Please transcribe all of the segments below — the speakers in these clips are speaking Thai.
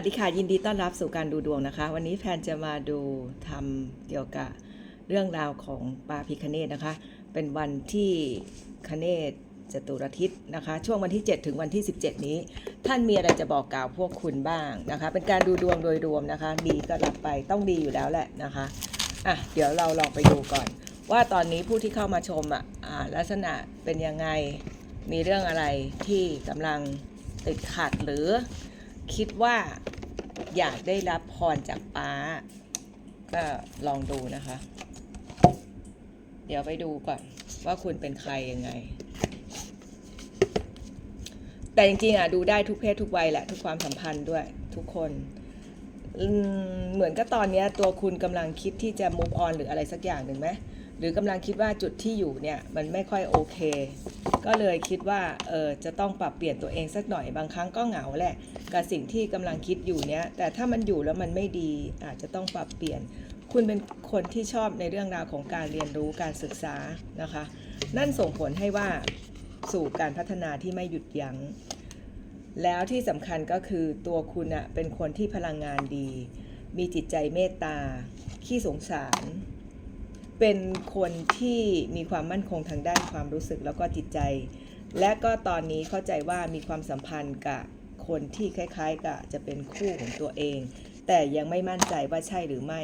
สวัสดีค่ะยินดีต้อนรับสู่การดูดวงนะคะ วันนี้แพนจะมาดูทำเกี่ยวกับเรื่องราวของปาพิคเนตนะคะ เป็นวันที่คเนตจตุรทิศนะคะ ช่วงวันที่ 7 ถึงวันที่ 17 นี้ ท่านมีอะไรจะบอกกล่าวพวกคุณบ้างนะคะ เป็นการดูดวงโดยรวมนะคะ ดีก็รับไปต้องดีอยู่แล้วแหละนะคะอะเดี๋ยวเราลองไปดูก่อน ว่าตอนนี้ผู้ที่เข้ามาชมอะอ่าลักษณะเป็นยังไงมีเรื่องอะไรที่กำลังติดขัดหรือ คิดว่าอยากได้รับพรจากป้า ก็ลองดูนะคะ เดี๋ยวไปดูก่อนว่าคุณเป็นใครยังไง แต่จริงๆอะดูได้ทุกเพศทุกวัยแหละ ทุกความสัมพันธ์ด้วยทุกคนเหมือนก็ตอนนี้ตัวคุณกำลังคิดที่จะ move on หรืออะไรสักอย่างหนึ่งไหมหรือกำลังคิดว่าจุดที่อยู่เนี่ย มันไม่ค่อยโอเค ก็เลยคิดว่าเออจะต้องปรับเปลี่ยนตัวเองสักหน่อยบางครั้งก็เหงาแหละกับสิ่งที่กำลังคิดอยู่เนี้ยแต่ถ้ามันอยู่แล้วมันไม่ดีอาจจะต้องปรับเปลี่ยน คุณเป็นคนที่ชอบในเรื่องราวของการเรียนรู้การศึกษานะคะ นั่นส่งผลให้ว่าสู่การพัฒนาที่ไม่หยุดยัง้งแล้วที่สำคัญก็คือตัวคุณอะเป็นคนที่พลังงานดี มีจิตใจเมตตา ขี้สงสาร เป็นคนที่มีความมั่นคงทางด้านความรู้สึกแล้วก็จิตใจ และก็ตอนนี้เข้าใจว่ามีความสัมพันธ์กับคนที่คล้ายๆกับจะเป็นคู่ของตัวเอง แต่ยังไม่มั่นใจว่าใช่หรือไม่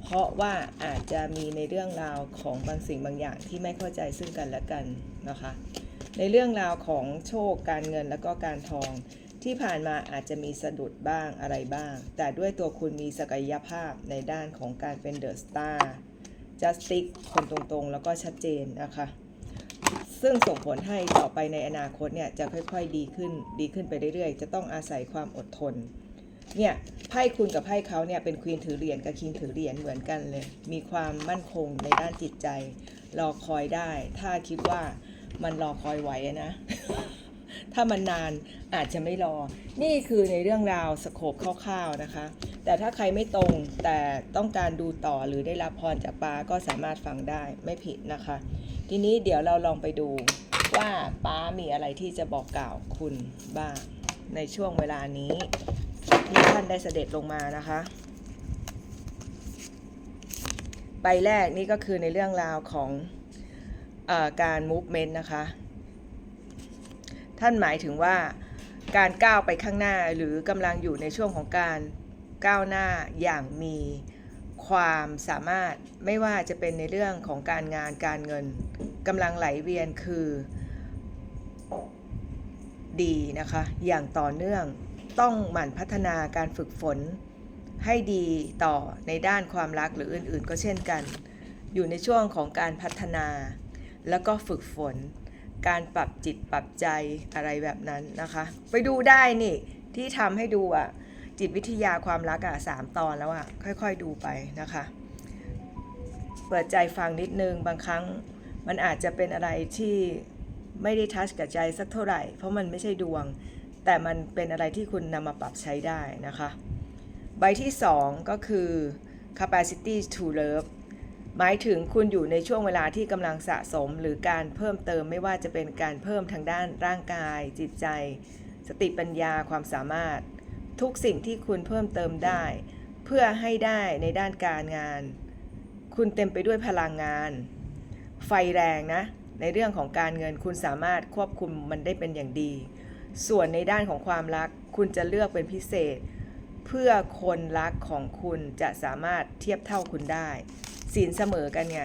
เพราะว่าอาจจะมีในเรื่องราวของบางสิ่งบางอย่างที่ไม่เข้าใจซึ่งกันและกันนะคะ ในเรื่องราวของโชคการเงินแล้วก็การทองที่ผ่านมาอาจจะมีสะดุดบ้างอะไรบ้าง แต่ด้วยตัวคุณมีศักยภาพในด้านของการเป็นเดอะสตาร์ จัสติกคนตรงๆ แล้วก็ชัดเจนนะคะ ซึ่งส่งผลให้ต่อไปในอนาคตเนี่ยจะค่อยๆดีขึ้นดีขึ้นไปเรื่อยๆ จะต้องอาศัยความอดทนเนี่ยไพ่คุณกับไพ่เขาเนี่ยเป็นควีนถือเหรียญกับคิงถือเหรียญเหมือนกันเลย มีความมั่นคงในด้านจิตใจ รอคอยได้ ถ้าคิดว่ามันรอคอยไหวนะ ถ้ามันนานอาจจะไม่รอ นี่คือในเรื่องราวสโคปคร่าวๆนะคะ แต่ถ้าใครไม่ตรงแต่ต้องการดูต่อหรือได้รับพรจากป้าก็สามารถฟังได้ไม่ผิดนะคะ ทีนี้เดี๋ยวเราลองไปดูว่าป้ามีอะไรที่จะบอกกล่าวคุณบ้างในช่วงเวลานี้ ที่ท่านได้เสด็จลงมานะคะ ใบแรกนี่ก็คือในเรื่องราวของอการ movement นะคะ ท่านหมายถึงว่าการก้าวไปข้างหน้าหรือกำลังอยู่ในช่วงของการ ก้าวหน้าอย่างมีความสามารถไม่ว่าจะเป็นในเรื่องของการงานการเงินกำลังไหลเวียนคือ ดีนะคะ อย่างต่อเนื่องต้องหมั่นพัฒนาการฝึกฝน ให้ดีต่อในด้านความรักหรืออื่นๆ ก็เช่นกัน อยู่ในช่วงของการพัฒนา แล้วก็ฝึกฝน การปรับจิตปรับใจอะไรแบบนั้นนะคะ ไปดูได้นี่ที่ทำให้ดูอะ จิตวิทยาความรักอะสามตอนแล้วอะค่อยๆดูไปนะคะ เปิดใจฟังนิดนึงบางครั้งมันอาจจะเป็นอะไรที่ไม่ได้ทัชกับใจสักเท่าไหร่ เพราะมันไม่ใช่ดวง แต่มันเป็นอะไรที่คุณนำมาปรับใช้ได้นะคะ ใบที่ 2 ก็คือ capacity to love หมายถึงคุณอยู่ในช่วงเวลาที่กำลังสะสมหรือการเพิ่มเติมไม่ว่าจะเป็นการเพิ่มทางด้านร่างกาย จิตใจ สติปัญญาความสามารถ ทุกสิ่งที่คุณเพิ่มเติมได้ เพื่อให้ได้ในด้านการงาน คุณเต็มไปด้วยพลังงาน ไฟแรงนะ ในเรื่องของการเงินคุณสามารถควบคุมมันได้เป็นอย่างดี ส่วนในด้านของความรัก คุณจะเลือกเป็นพิเศษ เพื่อคนรักของคุณจะสามารถเทียบเท่าคุณได้ศีลเสมอกันไง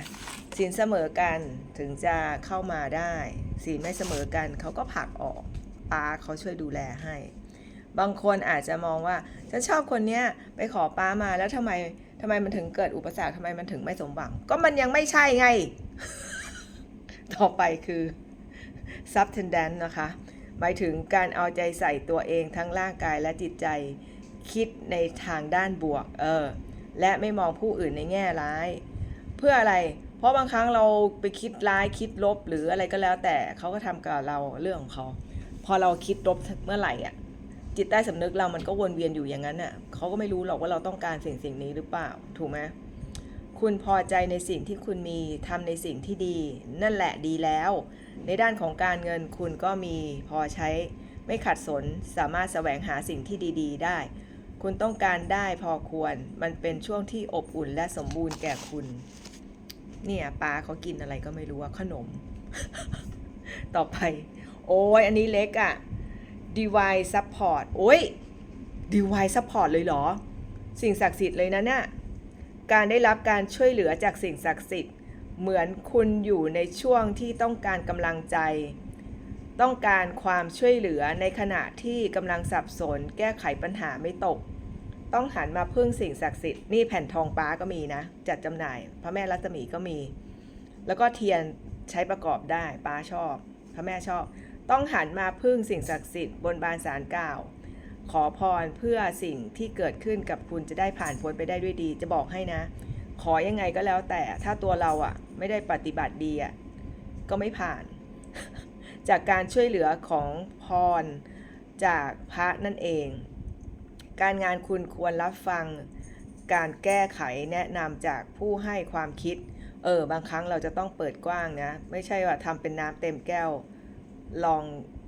ศีลเสมอกันถึงจะเข้ามาได้ศีลไม่เสมอกันเขาก็ผลักออกป้าเขาช่วยดูแลให้ บางคนอาจจะมองว่าฉันชอบคนเนี้ยไปขอป้ามาแล้วทำไมทำไมมันถึงเกิดอุปสรรคทำไมมันถึงไม่สมหวัง ก็มันยังไม่ใช่ไง ต่อไปคือ subtendent นะคะ หมายถึงการเอาใจใส่ตัวเองทั้งร่างกายและจิตใจคิดในทางด้านบวก เออ และไม่มองผู้อื่นในแง่ร้าย เพื่ออะไร เพราะบางครั้งเราไปคิดร้ายคิดลบหรืออะไรก็แล้วแต่เขาก็ทำกับเราเรื่องของเขา พอเราคิดลบเมื่อไหร่อะ จิตใต้สำนึกเรามันก็วนเวียนอยู่อย่างนั้นน่ะเขาก็ไม่รู้หรอกว่าเราต้องการสิ่งสิ่งนี้หรือเปล่า ถูกไหมคุณพอใจในสิ่งที่คุณมีทำในสิ่งที่ดี นั่นแหละดีแล้ว ในด้านของการเงินคุณก็มีพอใช้ไม่ขัดสนสามารถแสวงหาสิ่งที่ดี ๆ ได้ คุณต้องการได้พอควร มันเป็นช่วงที่อบอุ่นและสมบูรณ์แก่คุณ เนี่ยป้าเขากินอะไรก็ไม่รู้ว่าขนม ต่อไป โอ้ยอันนี้เล็กอะ Divine Support โอ้ย Divine Support เลยเหรอ สิ่งศักดิ์สิทธิ์เลยนะเนี่ยการได้รับการช่วยเหลือจากสิ่งศักดิ์สิทธิ์ เหมือนคุณอยู่ในช่วงที่ต้องการกำลังใจ ต้องการความช่วยเหลือในขณะที่กำลังสับสน แก้ไขปัญหาไม่ตก ต้องหันมาพึ่งสิ่งศักดิ์สิทธิ์นี่แผ่นทองป้าก็มีนะ จัดจำหน่าย พระแม่รัศมีก็มี แล้วก็เทียนใช้ประกอบได้ป้าชอบ พระแม่ชอบ ต้องหันมาพึ่งสิ่งศักดิ์สิทธิ์บนบานสารกล่าว ขอพรเพื่อสิ่งที่เกิดขึ้นกับคุณจะได้ผ่านพ้นไปได้ด้วยดี จะบอกให้นะ ขอยังไงก็แล้วแต่ถ้าตัวเราอะไม่ได้ปฏิบัติดีอะก็ไม่ผ่าน จากการช่วยเหลือของพรจากพระนั่นเอง การงานคุณควรรับฟังการแก้ไขแนะนำจากผู้ให้ความคิด เออบางครั้งเราจะต้องเปิดกว้างนะ ไม่ใช่ว่าทำเป็นน้ำเต็มแก้ว ลอง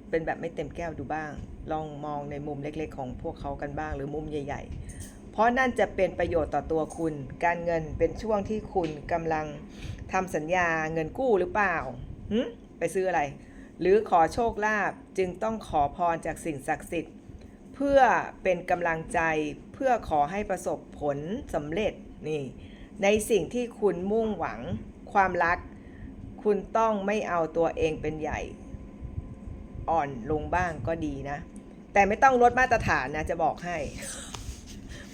เป็นแบบไม่เต็มแก้วดูบ้าง ลองมองในมุมเล็กๆ ของพวกเขากันบ้าง หรือมุมใหญ่ ๆ เพราะนั่นจะเป็นประโยชน์ต่อตัวคุณ การเงินเป็นช่วงที่คุณกำลังทำสัญญาเงินกู้หรือเปล่าหึไปซื้ออะไร หรือขอโชคลาภจึงต้องขอพรจากสิ่งศักดิ์สิทธิ์ เพื่อเป็นกำลังใจเพื่อขอให้ประสบผลสำเร็จนี่ในสิ่งที่คุณมุ่งหวังความรัก คุณต้องไม่เอาตัวเองเป็นใหญ่ อ่อนลงบ้างก็ดีนะ แต่ไม่ต้องลดมาตรฐานนะจะบอกให้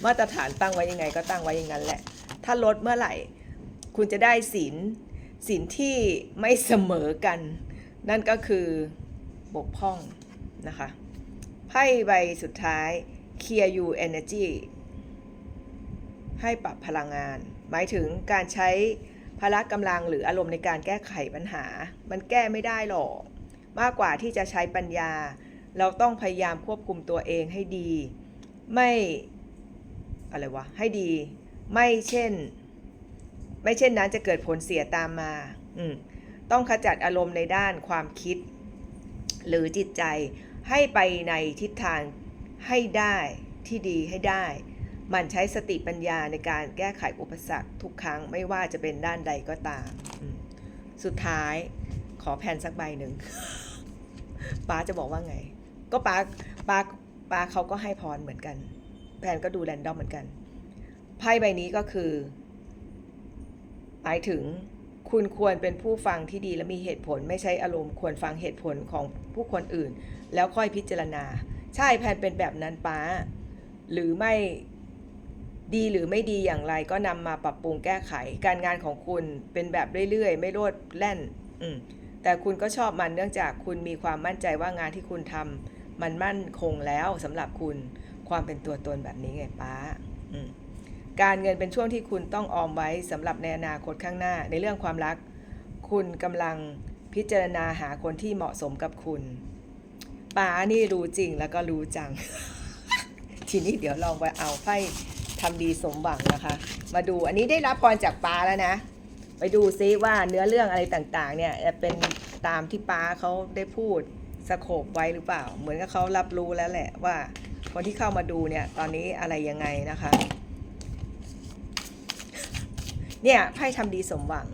มาตรฐานตั้งไว้ยังไงก็ตั้งไว้อย่างนั้นแหละ ถ้าลดเมื่อไหร่ คุณจะได้ศีลศีลที่ไม่เสมอกัน นั่นก็คือบกพร่องนะคะไพ่ใบสุดท้าย Clear You Energy ให้ปรับพลังงาน หมายถึงการใช้พละกำลังหรืออารมณ์ในการแก้ไขปัญหา มันแก้ไม่ได้หรอก มากกว่าที่จะใช้ปัญญา เราต้องพยายามควบคุมตัวเองให้ดี ไม่อะไรวะให้ดี ไม่เช่น ไม่เช่นนั้นจะเกิดผลเสียตามมาอืมต้องขจัดอารมณ์ในด้านความคิด หรือจิตใจให้ไปในทิศทางให้ได้ที่ดีให้ได้ มันใช้สติปัญญาในการแก้ไขอุปสรรคทุกครั้งไม่ว่าจะเป็นด้านใดก็ตามมสุดท้าย ขอแผ่นสักใบหนึ่งป้าจะบอกว่าไง ก็ป้าป้าป้าเขาก็ให้พรเหมือนกัน แผนก็ดูแรนดอมเหมือนกัน ไพ่ใบนี้ก็คือ หมายถึงคุณควรเป็นผู้ฟังที่ดีและมีเหตุผล ไม่ใช่อารมณ์ควรฟังเหตุผลของผู้คนอื่น แล้วค่อยพิจารณา ใช่แผนเป็นแบบนั้นป้า หรือไม่ดีหรือไม่ดีอย่างไรก็นำมาปรับปรุงแก้ไข การงานของคุณเป็นแบบเรื่อยๆ ไม่โลดแล่น อืม แต่คุณก็ชอบมันเนื่องจากคุณมีความมั่นใจว่างานที่คุณทำมันมั่นคงแล้วสำหรับคุณความเป็นตัวตนแบบนี้ไงป้าการเงินเป็นช่วงที่คุณต้องออมไว้สำหรับในอนาคตข้างหน้า ในเรื่องความรัก คุณกำลังพิจารณาหาคนที่เหมาะสมกับคุณป้านี่รู้จริงแล้วก็รู้จัง ทีนี้เดี๋ยวลองไปเอาไพ่ทำดีสมหวังนะคะ มาดูอันนี้ได้รับพรจากป้าแล้วนะ ไปดูซิว่าเนื้อเรื่องอะไรต่างๆ เนี่ยจะเป็นตามที่ป้าเขาได้พูดสโคบไว้หรือเปล่า เหมือนกับเขารับรู้แล้วแหละว่า คนที่เข้ามาดูเนี่ยตอนนี้อะไรยังไงนะคะ เนี่ยไพ่ทำดีสมหวัง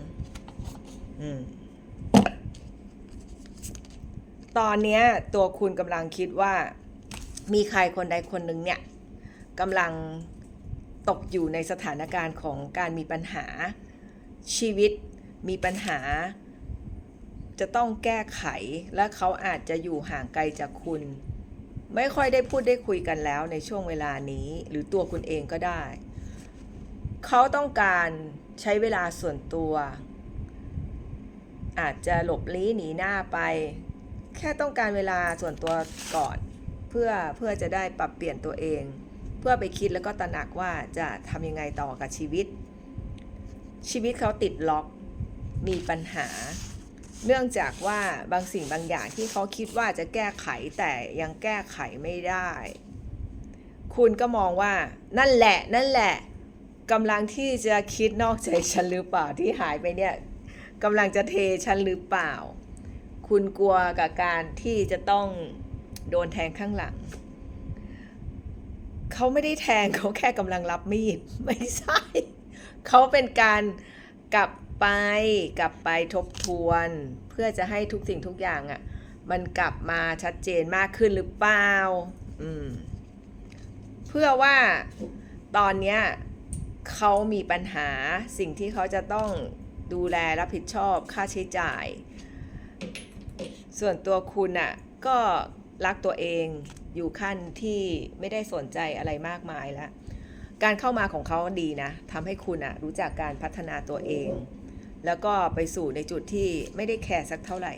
อืมตอนเนี้ยตัวคุณกำลังคิดว่ามีใครคนใดคนหนึ่งเนี่ยกำลังตกอยู่ในสถานการณ์ของการมีปัญหา ชีวิตมีปัญหา จะต้องแก้ไขและเขาอาจจะอยู่ห่างไกลจากคุณ ไม่ค่อยได้พูดได้คุยกันแล้วในช่วงเวลานี้ หรือตัวคุณเองก็ได้ เขาต้องการใช้เวลาส่วนตัว อาจจะหลบลี้หนีหน้าไป แค่ต้องการเวลาส่วนตัวก่อนเพื่อเพื่อจะได้ปรับเปลี่ยนตัวเอง เพื่อไปคิดแล้วก็ตระหนักว่าจะทำยังไงต่อกับชีวิต ชีวิตเขาติดล็อกมีปัญหา เนื่องจากว่าบางสิ่งบางอย่างที่เขาคิดว่าจะแก้ไขแต่ยังแก้ไขไม่ได้ คุณก็มองว่า นั่นแหละ นั่นแหละกำลังที่จะคิดนอกใจฉันหรือเปล่าที่หายไปเนี่ยกำลังจะเทฉันหรือเปล่า คุณกลัวกับการที่จะต้องโดนแทงข้างหลัง เขาไม่ได้แทงเขาแค่กำลังรับมีดไม่ใช่ เขาเป็นการกลับไปกลับไปทบทวน เพื่อจะให้ทุกสิ่งทุกอย่างอะ่ะมันกลับมาชัดเจนมากขึ้นหรือเปล่าอืมเพื่อว่าตอนเนี้ยเขามีปัญหาสิ่งที่เขาจะต้องดูแลรับผิดชอบค่าใช้จ่าย ส่วนตัวคุณอะก็รักตัวเองอยู่ขั้นที่ไม่ได้สนใจอะไรมากมายแล้ว การเข้ามาของเขาดีนะทำให้คุณอะรู้จักการพัฒนาตัวเอง แล้วก็ไปสู่ในจุดที่ไม่ได้แคร์สักเท่าไหร่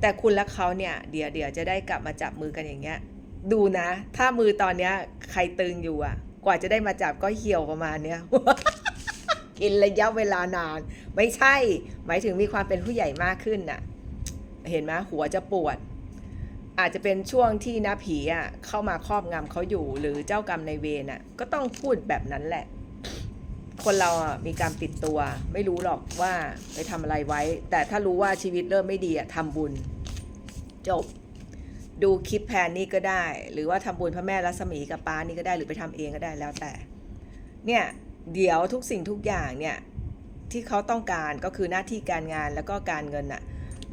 แต่คุณและเขาเนี่ยเดี๋ยวเดี๋ยวจะได้กลับมาจับมือกันอย่างเงี้ย ดูนะ ถ้ามือตอนเนี้ยใครตึงอยู่อะกว่าจะได้มาจับก็เหี่ยวประมาณเนี้ยกินระยะเวลานาน ไม่ใช่ หมายถึงมีความเป็นผู้ใหญ่มากขึ้นน่ะ เห็นไหมหัวจะปวด อาจจะเป็นช่วงที่นะผีอะเข้ามาครอบงำเขาอยู่ หรือเจ้ากรรมในเวรอะ ก็ต้องพูดแบบนั้นแหละ คนเราอะมีการปิดตัว ไม่รู้หรอกว่าไปทำอะไรไว้ แต่ถ้ารู้ว่าชีวิตเริ่มไม่ดีอะทำบุญ จบ ดูคลิปแพนนี่ก็ได้ หรือว่าทำบุญพระแม่รัศมีกับป้านี่ก็ได้หรือไปทำเองก็ได้แล้วแต่ เนี่ยเดี๋ยวทุกสิ่งทุกอย่างเนี่ยที่เขาต้องการก็คือหน้าที่การงานแล้วก็การเงินน่ะ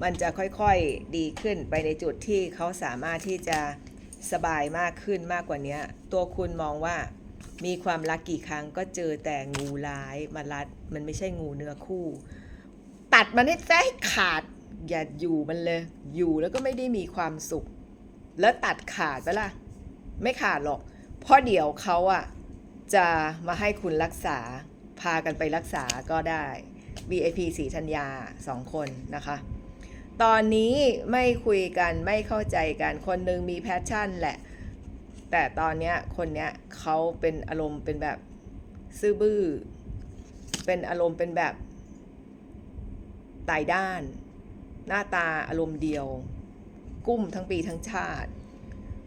มันจะค่อยๆดีขึ้นไปในจุดที่เขาสามารถที่จะสบายมากขึ้นมากกว่านี้ตัวคุณมองว่ามีความรักกี่ครั้งก็เจอแต่งูร้ายมารัดมันไม่ใช่งูเนื้อคู่ ตัดมันให้แท้ให้ขาดอย่าอยู่มันเลย อยู่แล้วก็ไม่ได้มีความสุข แล้วตัดขาดไปล่ะ ไม่ขาดหรอก เพราะเดี๋ยวเขาอะจะมาให้คุณรักษาพากันไปรักษาก็ได้ VIP สีธัญญาสองคนนะคะ ตอนนี้ไม่คุยกันไม่เข้าใจกันคนหนึ่งมีแพชชั่นแหละ แต่ตอนเนี้ยคนเนี้ยเขาเป็นอารมณ์เป็นแบบซื่อบื้อ เป็นอารมณ์เป็นแบบตายด้าน หน้าตาอารมณ์เดียว กุ้มทั้งปีทั้งชาติ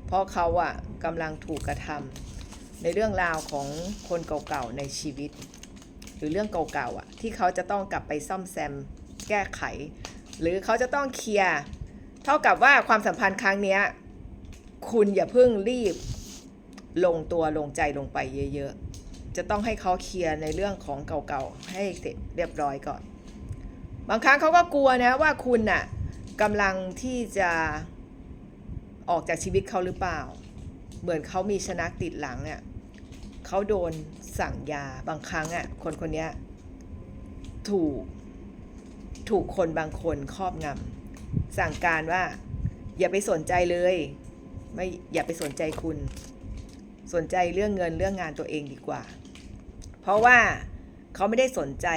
เพราะเขาอะกำลังถูกกระทำในเรื่องราวของคนเก่าๆในชีวิต หรือเรื่องเก่าๆอะที่เขาจะต้องกลับไปซ่อมแซมแก้ไข หรือเขาจะต้องเคลียร์เท่ากับว่าความสัมพันธ์ครั้งเนี้ยคุณอย่าเพิ่งรีบลงตัวลงใจลงไปเยอะๆ จะต้องให้เขาเคลียร์ในเรื่องของเก่าๆ ให้เสร็จเรียบร้อยก่อน บางครั้งเขาก็กลัวนะว่าคุณน่ะกำลังที่จะออกจากชีวิตเขาหรือเปล่า เหมือนเขามีชนักติดหลังอะเขาโดนสั่งยาบางครั้งอะคนคนนี้ถูก ถูกคนบางคนครอบงำสั่งการว่า อย่าไปสนใจเลย ไม่อย่าไปสนใจคุณ สนใจเรื่องเงินเรื่องงานตัวเองดีกว่า เพราะว่าเขาไม่ได้สนใจ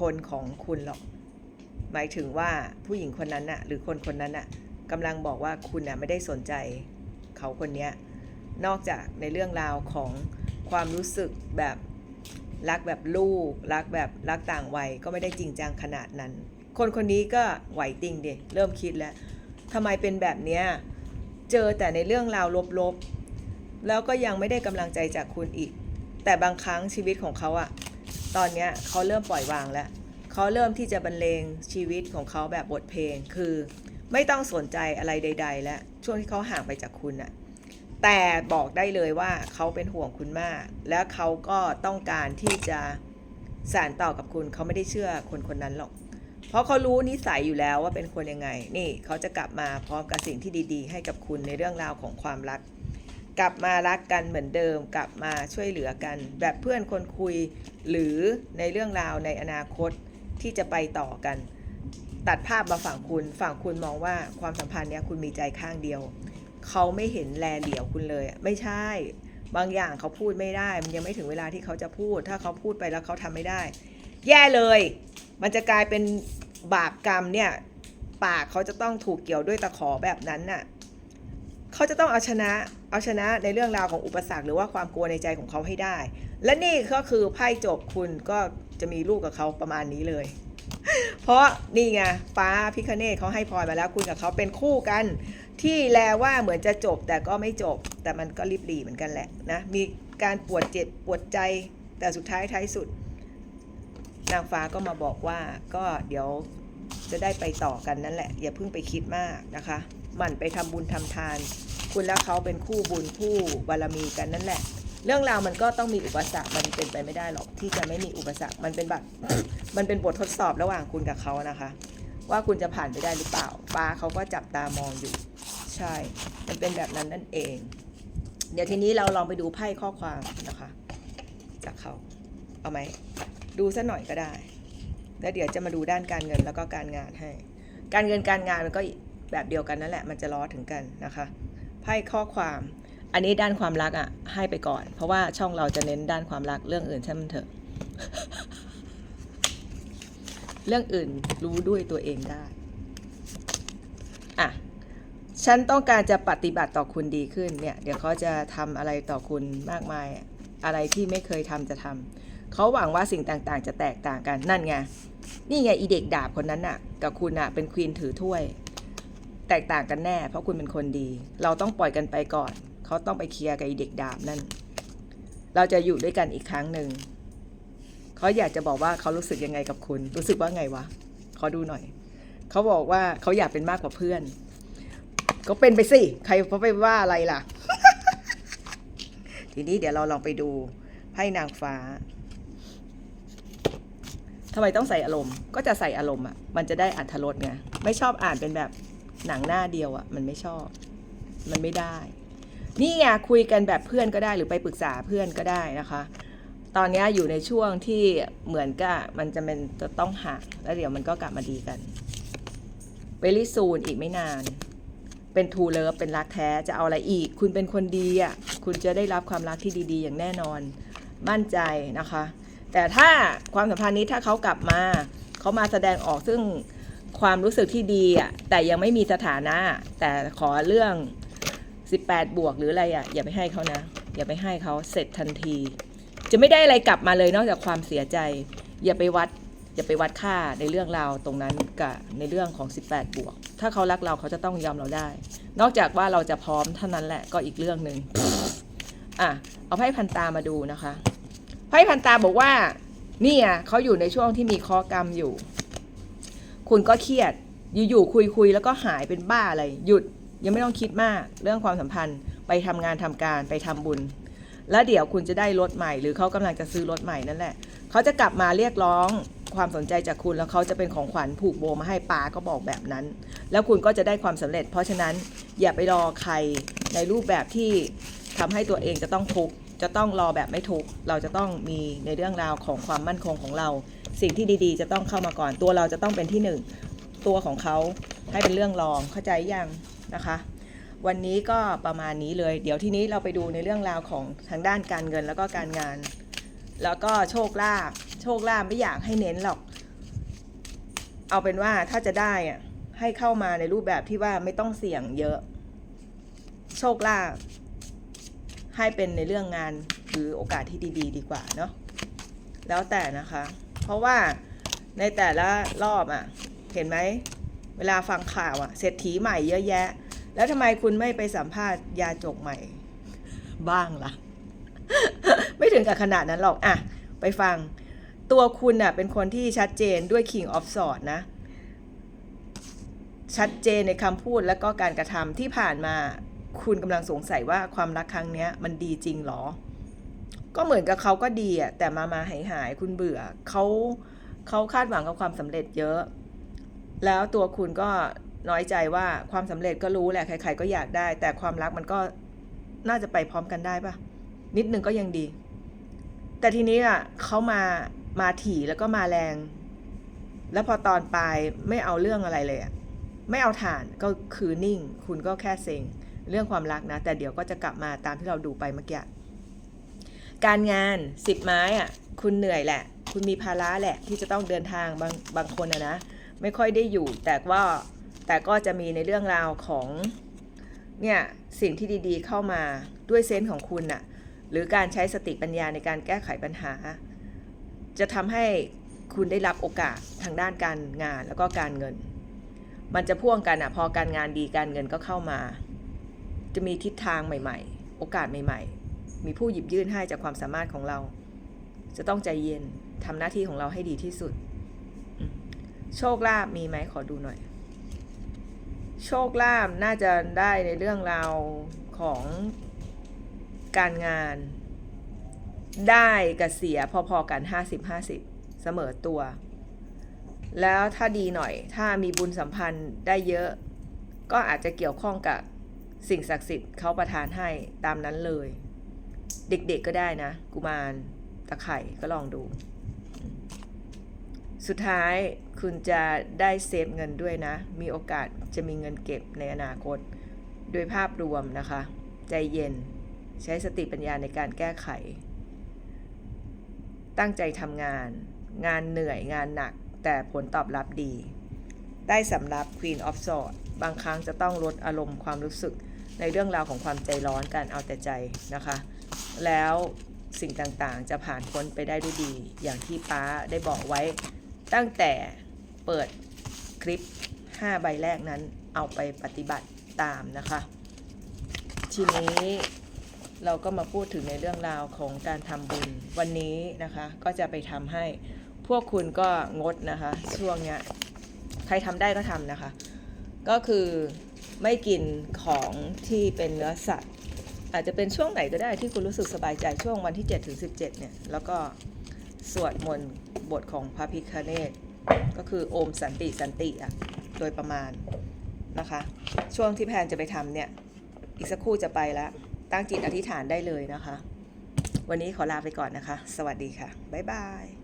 คนของคุณหรอก หมายถึงว่าผู้หญิงคนนั้นน่ะ หรือคนคนนั้นน่ะกำลังบอกว่าคุณน่ะไม่ได้สนใจเขาคนนี้นอกจากในเรื่องราวของความรู้สึกแบบ รักแบบลูก รักแบบรักต่างวัยก็ไม่ได้จริงจังขนาดนั้น คนคนนี้ก็ไหวติงเดเริ่มคิดแล้วทำไมเป็นแบบเนี้ยเจอแต่ในเรื่องราวลบๆ แล้วก็ยังไม่ได้กำลังใจจากคุณอีก แต่บางครั้งชีวิตของเขาอะตอนเนี้ยเขาเริ่มปล่อยวางแล้วเขาเริ่มที่จะบรรเลงชีวิตของเขาแบบบทเพลงคือ ไม่ต้องสนใจอะไรใด ๆ แล้วช่วงที่เขาห่างไปจากคุณน่ะ แต่บอกได้เลยว่าเขาเป็นห่วงคุณมาก แล้วเขาก็ต้องการที่จะสานต่อกับคุณเขาไม่ได้เชื่อคนคนนั้นหรอก เพราะเขารู้นิสัยอยู่แล้วว่าเป็นคนยังไง นี่เขาจะกลับมาพร้อมกับสิ่งที่ดีๆ ให้กับคุณในเรื่องราวของความรัก กลับมารักกันเหมือนเดิม กลับมาช่วยเหลือกัน แบบเพื่อนคนคุย หรือในเรื่องราวในอนาคตที่จะไปต่อกัน ตัดภาพมาฝั่งคุณฝั่งคุณมองว่าความสัมพันธ์เนี้ยคุณมีใจข้างเดียว เขาไม่เห็นแลเหลียวคุณเลย ไม่ใช่ บางอย่างเขาพูดไม่ได้ มันยังไม่ถึงเวลาที่เขาจะพูด ถ้าเขาพูดไปแล้วเขาทำไม่ได้ แย่เลย มันจะกลายเป็นบาปกรรมเนี่ย ปากเขาจะต้องถูกเกี่ยวด้วยตะขอแบบนั้นน่ะเขาจะต้องเอาชนะเอาชนะในเรื่องราวของอุปสรรคหรือว่าความกลัวในใจของเขาให้ได้ และนี่ก็คือไพ่จบคุณก็จะมีลูกกับเขาประมาณนี้เลย เพราะนี่ไงฟ้าพิคเนตเขาให้พรมาแล้วคุณกับเขาเป็นคู่กัน ที่แลว่าเหมือนจะจบแต่ก็ไม่จบ แต่มันก็ริบหรี่เหมือนกันแหละนะมีการปวดเจ็บปวดใจแต่สุดท้ายท้ายสุด นางฟ้าก็มาบอกว่าก็เดี๋ยวจะได้ไปต่อกันนั่นแหละ อย่าเพิ่งไปคิดมากนะคะหมั่นไปทำบุญทำทาน คุณและเขาเป็นคู่บุญคู่บารมีกันนั่นแหละ เรื่องราวมันก็ต้องมีอุปสรรคมันเป็นไปไม่ได้หรอกที่จะไม่มีอุปสรรคมันเป็นแบบมันเป็นบททดสอบระหว่างคุณกับเขานะคะ ว่าคุณจะผ่านไปได้หรือเปล่าป้าเขาก็จับตามองอยู่ ใช่ มันเป็นแบบนั้นนั่นเอง เดี๋ยวทีนี้เราลองไปดูไพ่ข้อความนะคะ จากเขาเอาไหม ดูสัหน่อยก็ได้ แล้วเดี๋ยวจะมาดูด้านการเงินแล้วก็การงานให้ การเงินการงานมันก็แบบเดียวกันนั่นแหละ มันจะล้อถึงกันนะคะ ไพ่ข้อความ อันนี้ด้านความรักอะ ให้ไปก่อน เพราะว่าช่องเราจะเน้นด้านความรักเรื่องอื่นใช่างมันเถอะเรื่องอื่นรู้ด้วยตัวเองได้ ฉันต้องการจะปฏิบัติต่อคุณดีขึ้นเนี่ย เดี๋ยวเขาจะทำอะไรต่อคุณมากมาย อะไรที่ไม่เคยทำจะทำเขาหวังว่าสิ่งต่างๆ จะแตกต่างกันนั่นไงนี่ไงอีเด็กดาบคนนั้นน่ะ กับคุณน่ะเป็นควีนถือถ้วย แตกต่างกันแน่ เพราะคุณเป็นคนดี เราต้องปล่อยกันไปก่อน เขาต้องไปเคลียร์กับอีเด็กดาบนั่น เราจะอยู่ด้วยกันอีกครั้งหนึ่งเขาอยากจะบอกว่าเขารู้สึกยังไงกับคุณ รู้สึกว่าไงวะขอดูหน่อย เขาบอกว่าเขาอยากเป็นมากกว่าเพื่อน ก็เป็นไปสิ ใครเขาไปว่าอะไรล่ะ ทีนี้เดี๋ยวเราลองไปดูไพ่นางฟ้าทำไมต้องใส่อารมณ์ ก็จะใส่อารมณ์อะ มันจะได้อัธรสไง ไม่ชอบอ่านเป็นแบบหนังหน้าเดียวอะ มันไม่ชอบ มันไม่ได้ นี่ไงคุยกันแบบเพื่อนก็ได้หรือไปปรึกษาเพื่อนก็ได้นะคะ ตอนนี้อยู่ในช่วงที่เหมือนกับมันจะเป็นจะต้องห่างแล้วเดี๋ยวมันก็กลับมาดีกันเวลิซูนอีกไม่นาน เป็นทูเลิฟเป็นรักแท้จะเอาอะไรอีก คุณเป็นคนดีอะคุณจะได้รับความรักที่ดีๆ อย่างแน่นอน มั่นใจนะคะ แต่ถ้าความสัมพันธ์นี้ถ้าเขากลับมาเขามาแสดงออกซึ่งความรู้สึกที่ดีอะแต่ยังไม่มีสถานะ แต่ขอเรื่อง 18 บวกหรืออะไรอะอย่าไปให้เขานะ อย่าไปให้เขาเสร็จทันที จะไม่ได้อะไรกลับมาเลยนอกจากความเสียใจ อย่าไปวัดอย่าไปวัดค่าในเรื่องราวตรงนั้นกับในเรื่องของ 18 บวก ถ้าเขารักเราเขาจะต้องยอมเราได้ นอกจากว่าเราจะพร้อมเท่านั้นแหละก็อีกเรื่องหนึ่งอะเอาไพ่พันตามาดูนะคะไพ่พันตาบอกว่าเนี่ยเขาอยู่ในช่วงที่มีข้อกรรมอยู่ คุณก็เครียดอยู่ๆคุยๆแล้วก็หายเป็นบ้าอะไรหยุดยังไม่ต้องคิดมากเรื่องความสัมพันธ์ไปทำงานทำการไปทำบุญ แล้วเดี๋ยวคุณจะได้รถใหม่ หรือเขากำลังจะซื้อรถใหม่นั่นแหละเขาจะกลับมาเรียกร้องความสนใจจากคุณแล้วเขาจะเป็นของขวัญผูกโบมาให้ป้าก็บอกแบบนั้น แล้วคุณก็จะได้ความสำเร็จ เพราะฉะนั้นอย่าไปรอใครในรูปแบบที่ทำให้ตัวเองจะต้องทุกข์จะต้องรอแบบไม่ทุกข์เราจะต้องมีในเรื่องราวของความมั่นคงของเรา สิ่งที่ดีๆ จะต้องเข้ามาก่อนตัวเราจะต้องเป็นที่หนึ่งตัวของเขาให้เป็นเรื่องรองเข้าใจยังนะคะวันนี้ก็ประมาณนี้เลย เดี๋ยวทีนี้เราไปดูในเรื่องราวของทางด้านการเงินแล้วก็การงาน แล้วก็โชคลาภ โชคลาภไม่อยากให้เน้นหรอก เอาเป็นว่าถ้าจะได้อะ ให้เข้ามาในรูปแบบที่ว่าไม่ต้องเสี่ยงเยอะ โชคลาภให้เป็นในเรื่องงานหรือโอกาสที่ดีๆดีกว่าเนาะแล้วแต่นะคะ เพราะว่าในแต่ละรอบอะ่ะ เห็นไหมเวลาฟังข่าวอะ่ะเศรษฐีใหม่เยอะแยะ แล้วทำไมคุณไม่ไปสัมภาษณ์ยาจกใหม่ บ้างล่ะ ไม่ถึงกับขนาดนั้นหรอก อะ ไปฟังตัวคุณน่ะเป็นคนที่ชัดเจนด้วย King of Swords นะ ชัดเจนในคำพูดและก็การกระทำที่ผ่านมา คุณกำลังสงสัยว่าความรักครั้งนี้มันดีจริงหรอ ก็เหมือนกับเขาก็ดีอะแต่มามาหายหายคุณเบื่อเขาเขาคาดหวังกับความสำเร็จเยอะ แล้วตัวคุณก็น้อยใจว่าความสำเร็จก็รู้แหละใคร ๆ ก็อยากได้ แต่ความรักมันก็น่าจะไปพร้อมกันได้ปะนิดนึงก็ยังดี แต่ทีนี้อะเขามามาถี่แล้วก็มาแรง แล้วพอตอนปลายไม่เอาเรื่องอะไรเลยอะ ไม่เอาฐานก็คือนิ่ง คุณก็แค่เซ็งเรื่องความรักนะ แต่เดี๋ยวก็จะกลับมาตามที่เราดูไปเมื่อกี้การงานสิบไม้อะคุณเหนื่อยแหละ คุณมีภาระแหละที่จะต้องเดินทางบางบางคนอะนะ ไม่ค่อยได้อยู่ แต่ว่าแต่ก็จะมีในเรื่องราวของเนี่ยสิ่งที่ดีๆเข้ามาด้วยเซนส์ของคุณน่ะหรือการใช้สติปัญญาในการแก้ไขปัญหา จะทำให้คุณได้รับโอกาสทางด้านการงานแล้วก็การเงิน มันจะพ่วงกันอะพอการงานดีการเงินก็เข้ามา จะมีทิศทางใหม่ ๆ โอกาสใหม่ ๆ มีผู้หยิบยื่นให้จากความสามารถของเรา จะต้องใจเย็นทำหน้าที่ของเราให้ดีที่สุด โชคลาภมีไหมขอดูหน่อย โชคลาภน่าจะได้ในเรื่องราวของการงาน ได้กับเสียพอๆกัน 50-50 เสมอตัว แล้วถ้าดีหน่อย ถ้ามีบุญสัมพันธ์ได้เยอะ ก็อาจจะเกี่ยวข้องกับสิ่งศักดิ์สิทธิ์เขาประทานให้ตามนั้นเลย เด็กๆก็ได้นะ กุมารตะไคร่ก็ลองดู สุดท้ายคุณจะได้เซฟเงินด้วยนะ มีโอกาสจะมีเงินเก็บในอนาคต โดยภาพรวมนะคะ ใจเย็นใช้สติปัญญาในการแก้ไข ตั้งใจทำงาน งานเหนื่อยงานหนัก แต่ผลตอบรับดี ได้สำหรับ Queen of Swords บางครั้งจะต้องลดอารมณ์ความรู้สึกในเรื่องราวของความใจร้อนการเอาแต่ใจนะคะ แล้วสิ่งต่างๆ จะผ่านพ้นไปได้ด้วยดี อย่างที่ป้าได้บอกไว้ ตั้งแต่เปิดคลิป 5 ใบแรกนั้นเอาไปปฏิบัติตามนะคะ ทีนี้เราก็มาพูดถึงในเรื่องราวของการทำบุญ วันนี้นะคะก็จะไปทำให้ พวกคุณก็งดนะคะ ช่วงเนี้ยใครทำได้ก็ทำนะคะ ก็คือไม่กินของที่เป็นเนื้อสัตว์ อาจจะเป็นช่วงไหนก็ได้ที่คุณรู้สึกสบายใจช่วงวันที่ 7 ถึง 17 เนี่ย แล้วก็สวดมนต์บทของพระพิคเนตก็คือโอมสันติสันติอะโดยประมาณนะคะ ช่วงที่แพนจะไปทำเนี่ย อีกสักครู่จะไปแล้ว ตั้งจิตอธิษฐานได้เลยนะคะ วันนี้ขอลาไปก่อนนะคะ สวัสดีค่ะ บ๊ายบาย